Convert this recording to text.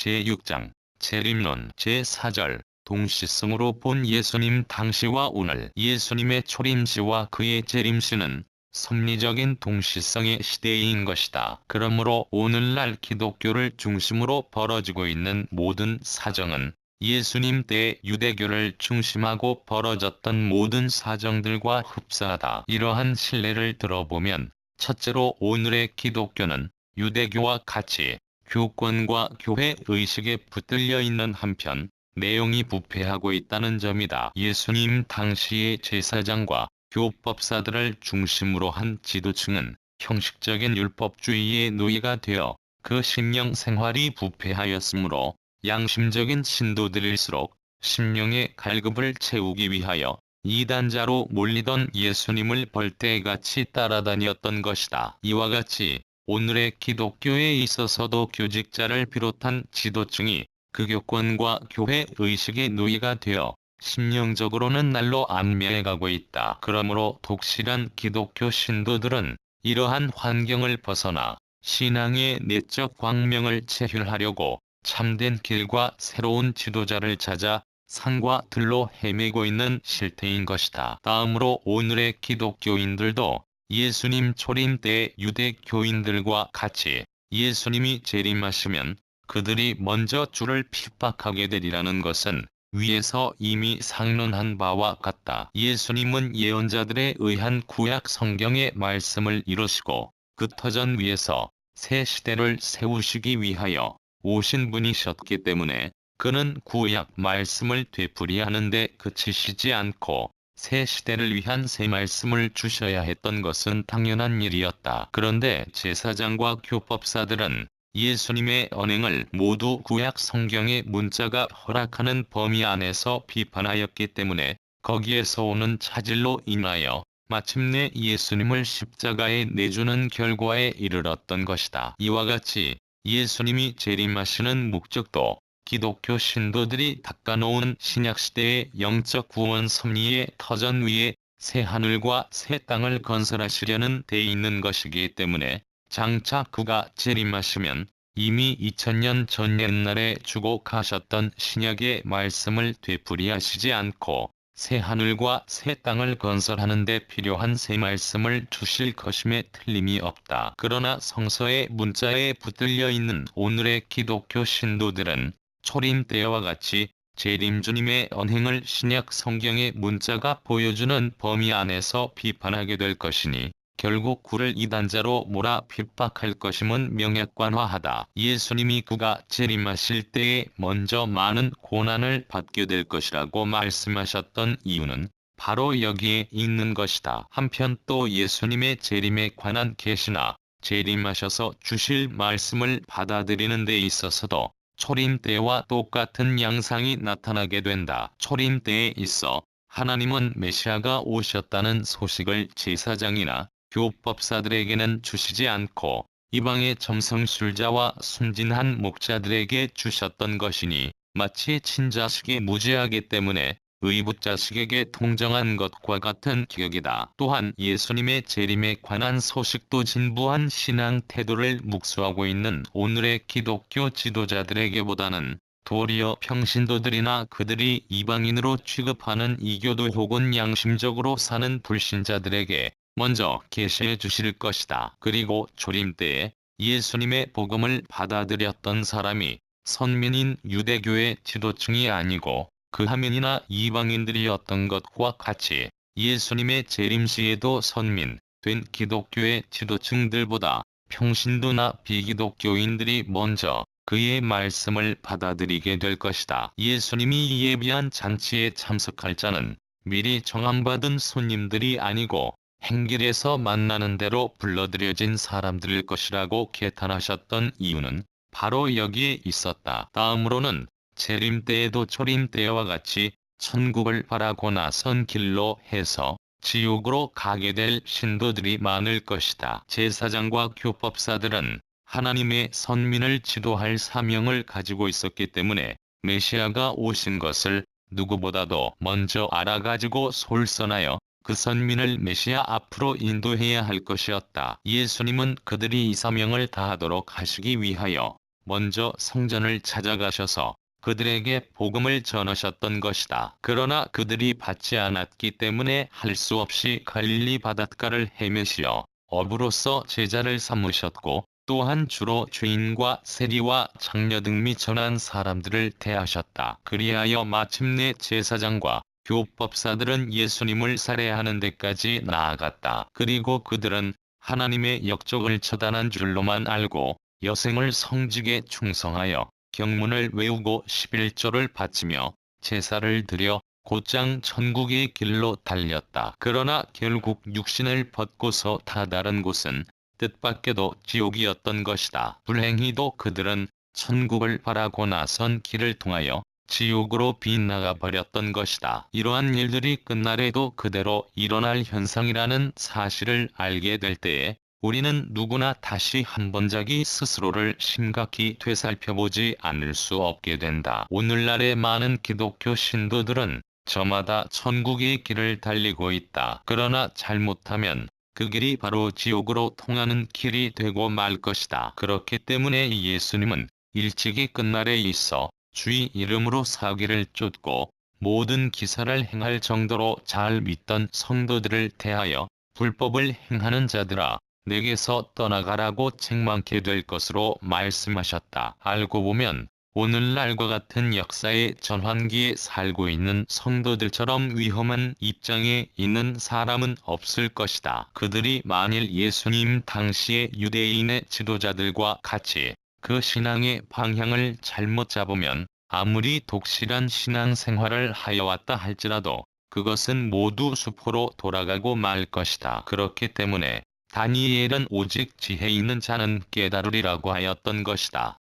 제6장 재림론 제4절 동시성으로 본 예수님 당시와 오늘 예수님의 초림시와 그의 재림시는 섭리적인 동시성의 시대인 것이다. 그러므로 오늘날 기독교를 중심으로 벌어지고 있는 모든 사정은 예수님 때 유대교를 중심하고 벌어졌던 모든 사정들과 흡사하다. 이러한 신뢰를 들어보면 첫째로 오늘의 기독교는 유대교와 같이 교권과 교회 의식에 붙들려 있는 한편 내용이 부패하고 있다는 점이다. 예수님 당시의 제사장과 교법사들을 중심으로 한 지도층은 형식적인 율법주의의 노예가 되어 그 신령 생활이 부패하였으므로 양심적인 신도들일수록 심령의 갈급을 채우기 위하여 이단자로 몰리던 예수님을 벌떼같이 따라다녔던 것이다. 이와 같이 오늘의 기독교에 있어서도 교직자를 비롯한 지도층이 그 교권과 교회 의식의 노예가 되어 심령적으로는 날로 안매해가고 있다. 그러므로 독실한 기독교 신도들은 이러한 환경을 벗어나 신앙의 내적 광명을 체휼하려고 참된 길과 새로운 지도자를 찾아 산과 들로 헤매고 있는 실태인 것이다. 다음으로 오늘의 기독교인들도 예수님 초림 때 유대 교인들과 같이 예수님이 재림하시면 그들이 먼저 주를 핍박하게 되리라는 것은 위에서 이미 상론한 바와 같다. 예수님은 예언자들에 의한 구약 성경의 말씀을 이루시고 그 터전 위에서 새 시대를 세우시기 위하여 오신 분이셨기 때문에 그는 구약 말씀을 되풀이하는데 그치시지 않고 새 시대를 위한 새 말씀을 주셔야 했던 것은 당연한 일이었다. 그런데 제사장과 교법사들은 예수님의 언행을 모두 구약 성경의 문자가 허락하는 범위 안에서 비판하였기 때문에 거기에서 오는 차질로 인하여 마침내 예수님을 십자가에 내주는 결과에 이르렀던 것이다. 이와 같이 예수님이 재림하시는 목적도 기독교 신도들이 닦아놓은 신약시대의 영적 구원 섭리의 터전 위에 새 하늘과 새 땅을 건설하시려는 데 있는 것이기 때문에 장차 그가 재림하시면 이미 2000년 전 옛날에 주고 가셨던 신약의 말씀을 되풀이하시지 않고 새 하늘과 새 땅을 건설하는 데 필요한 새 말씀을 주실 것임에 틀림이 없다. 그러나 성서의 문자에 붙들려 있는 오늘의 기독교 신도들은 초림 때와 같이 재림주님의 언행을 신약 성경의 문자가 보여주는 범위 안에서 비판하게 될 것이니 결국 그를 이단자로 몰아 핍박할 것임은 명약관화하다. 예수님이 그가 재림하실 때에 먼저 많은 고난을 받게 될 것이라고 말씀하셨던 이유는 바로 여기에 있는 것이다. 한편 또 예수님의 재림에 관한 계시나 재림하셔서 주실 말씀을 받아들이는 데 있어서도 초림 때와 똑같은 양상이 나타나게 된다. 초림 때에 있어 하나님은 메시아가 오셨다는 소식을 제사장이나 교법사들에게는 주시지 않고 이방의 점성술자와 순진한 목자들에게 주셨던 것이니 마치 친자식이 무죄하기 때문에 의붓자식에게 통정한 것과 같은 기억이다. 또한 예수님의 재림에 관한 소식도 진부한 신앙 태도를 묵수하고 있는 오늘의 기독교 지도자들에게보다는 도리어 평신도들이나 그들이 이방인으로 취급하는 이교도 혹은 양심적으로 사는 불신자들에게 먼저 계시해 주실 것이다. 그리고 조림 때에 예수님의 복음을 받아들였던 사람이 선민인 유대교의 지도층이 아니고 그 하민이나 이방인들이었던 것과 같이 예수님의 재림 시에도 선민 된 기독교의 지도층들보다 평신도나 비기독교인들이 먼저 그의 말씀을 받아들이게 될 것이다. 예수님이 예비한 잔치에 참석할 자는 미리 정함받은 손님들이 아니고 행길에서 만나는 대로 불러들여진 사람들일 것이라고 개탄하셨던 이유는 바로 여기에 있었다. 다음으로는 재림 때에도 초림 때와 같이 천국을 바라고 나선 길로 해서 지옥으로 가게 될 신도들이 많을 것이다. 제사장과 교법사들은 하나님의 선민을 지도할 사명을 가지고 있었기 때문에 메시아가 오신 것을 누구보다도 먼저 알아가지고 솔선하여 그 선민을 메시아 앞으로 인도해야 할 것이었다. 예수님은 그들이 이 사명을 다하도록 하시기 위하여 먼저 성전을 찾아가셔서 그들에게 복음을 전하셨던 것이다. 그러나 그들이 받지 않았기 때문에 할 수 없이 갈릴리 바닷가를 헤매시어 어부로서 제자를 삼으셨고 또한 주로 죄인과 세리와 장녀 등 미천한 사람들을 대하셨다. 그리하여 마침내 제사장과 교법사들은 예수님을 살해하는 데까지 나아갔다. 그리고 그들은 하나님의 역적을 처단한 줄로만 알고 여생을 성직에 충성하여 경문을 외우고 11조를 바치며 제사를 드려 곧장 천국의 길로 달렸다. 그러나 결국 육신을 벗고서 다 다른 곳은 뜻밖에도 지옥이었던 것이다. 불행히도 그들은 천국을 바라고 나선 길을 통하여 지옥으로 빗나가 버렸던 것이다. 이러한 일들이 끝날에도 그대로 일어날 현상이라는 사실을 알게 될 때에 우리는 누구나 다시 한 번 자기 스스로를 심각히 되살펴보지 않을 수 없게 된다. 오늘날의 많은 기독교 신도들은 저마다 천국의 길을 달리고 있다. 그러나 잘못하면 그 길이 바로 지옥으로 통하는 길이 되고 말 것이다. 그렇기 때문에 예수님은 일찍이 끝날에 있어 주의 이름으로 사기를 쫓고 모든 기사를 행할 정도로 잘 믿던 성도들을 대하여 불법을 행하는 자들아 내게서 떠나가라고 책망케 될 것으로 말씀하셨다. 알고 보면 오늘날과 같은 역사의 전환기에 살고 있는 성도들처럼 위험한 입장에 있는 사람은 없을 것이다. 그들이 만일 예수님 당시의 유대인의 지도자들과 같이 그 신앙의 방향을 잘못 잡으면 아무리 독실한 신앙 생활을 하여왔다 할지라도 그것은 모두 수포로 돌아가고 말 것이다. 그렇기 때문에 다니엘은 오직 지혜 있는 자는 깨달으리라고 하였던 것이다.